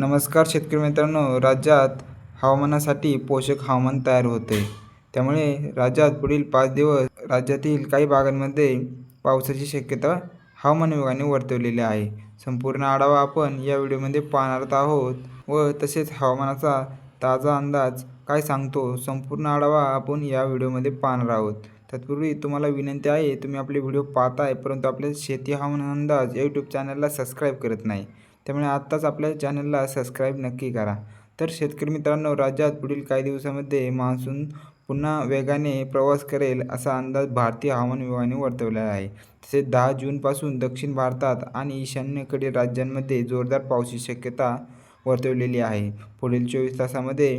नमस्कार शेतकरी मित्रांनो राज्यात हवामानासाठी पोषक हवामान तयार होते. त्यामुळे राज्यात पुढील पाच दिवस राज्यातील काही भागांमध्ये पावसाची शक्यता हवामान विभागाने वर्तवलेली आहे. संपूर्ण आढावा आपण या व्हिडिओमध्ये पाहणार आहोत व तसेच हवामानाचा ताजा अंदाज काय सांगतो संपूर्ण आढावा आपण या व्हिडिओमध्ये पाहणार आहोत. तत्पूर्वी तुम्हाला विनंती आहे तुम्ही आपले व्हिडिओ पाहताय परंतु आपल्या शेती हवामान अंदाज या यूट्यूब चॅनलला सबस्क्राईब करत नाही. त्यामुळे आत्ताच आपल्या चॅनलला सबस्क्राईब नक्की करा. तर शेतकरी मित्रांनो राज्यात पुढील काही दिवसामध्ये मान्सून पुन्हा वेगाने प्रवास करेल असा अंदाज भारतीय हवामान विभागाने वर्तवला आहे. तसेच दहा जूनपासून दक्षिण भारतात आणि ईशान्येकडील राज्यांमध्ये जोरदार पावसाची शक्यता वर्तवलेली आहे. पुढील चोवीस तासामध्ये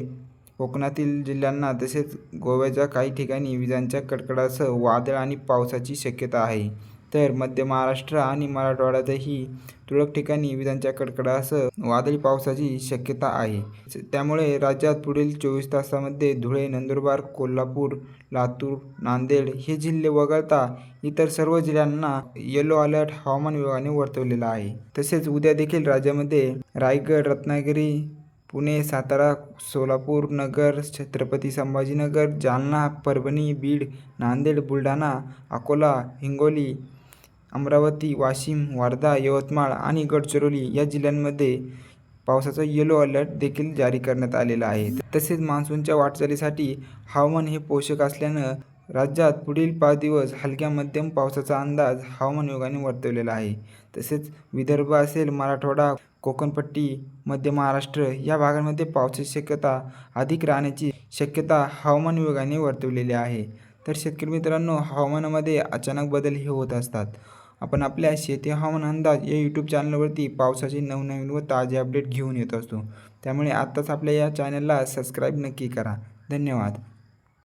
कोकणातील जिल्ह्यांना तसेच गोव्याच्या काही ठिकाणी विजांच्या कडकडासह वादळ आणि पावसाची शक्यता आहे. तर मध्य महाराष्ट्र आणि मराठवाड्यातही तुरळक ठिकाणी विजांच्या कडकडासह वादळी पावसाची शक्यता आहे. त्यामुळे राज्यात पुढील चोवीस तासामध्ये धुळे नंदुरबार कोल्हापूर लातूर नांदेड हे जिल्हे वगळता इतर सर्व जिल्ह्यांना येलो अलर्ट हवामान विभागाने वर्तवलेला आहे. तसेच उद्या देखील राज्यामध्ये रायगड रत्नागिरी पुणे सातारा सोलापूर नगर छत्रपती संभाजीनगर जालना परभणी बीड नांदेड बुलढाणा अकोला हिंगोली अमरावती वाशिम वर्धा यवतमाळ आणि गडचिरोली या जिल्ह्यांमध्ये पावसाचा येलो अलर्ट देखील जारी करण्यात आलेला आहे. तसेच मान्सूनच्या वाटचालीसाठी हवामान हे पोषक असल्यानं राज्यात पुढील पाच दिवस हलक्या मध्यम पावसाचा अंदाज हवामान विभागाने वर्तवलेला आहे. तसेच विदर्भ असेल मराठवाडा कोकणपट्टी मध्य महाराष्ट्र या भागांमध्ये पावसाची शक्यता अधिक राहण्याची शक्यता हवामान विभागाने वर्तवलेली आहे. तर शेतकरी मित्रांनो हवामानामध्ये अचानक बदल हे होत असतात. आपण आपल्या शेती हवामान अंदाज या यूट्यूब चॅनलवरती पावसाचे नवनवीन व ताजे अपडेट घेऊन येत असतो. त्यामुळे आत्ताच आपल्या या चॅनलला सबस्क्राईब नक्की करा. धन्यवाद.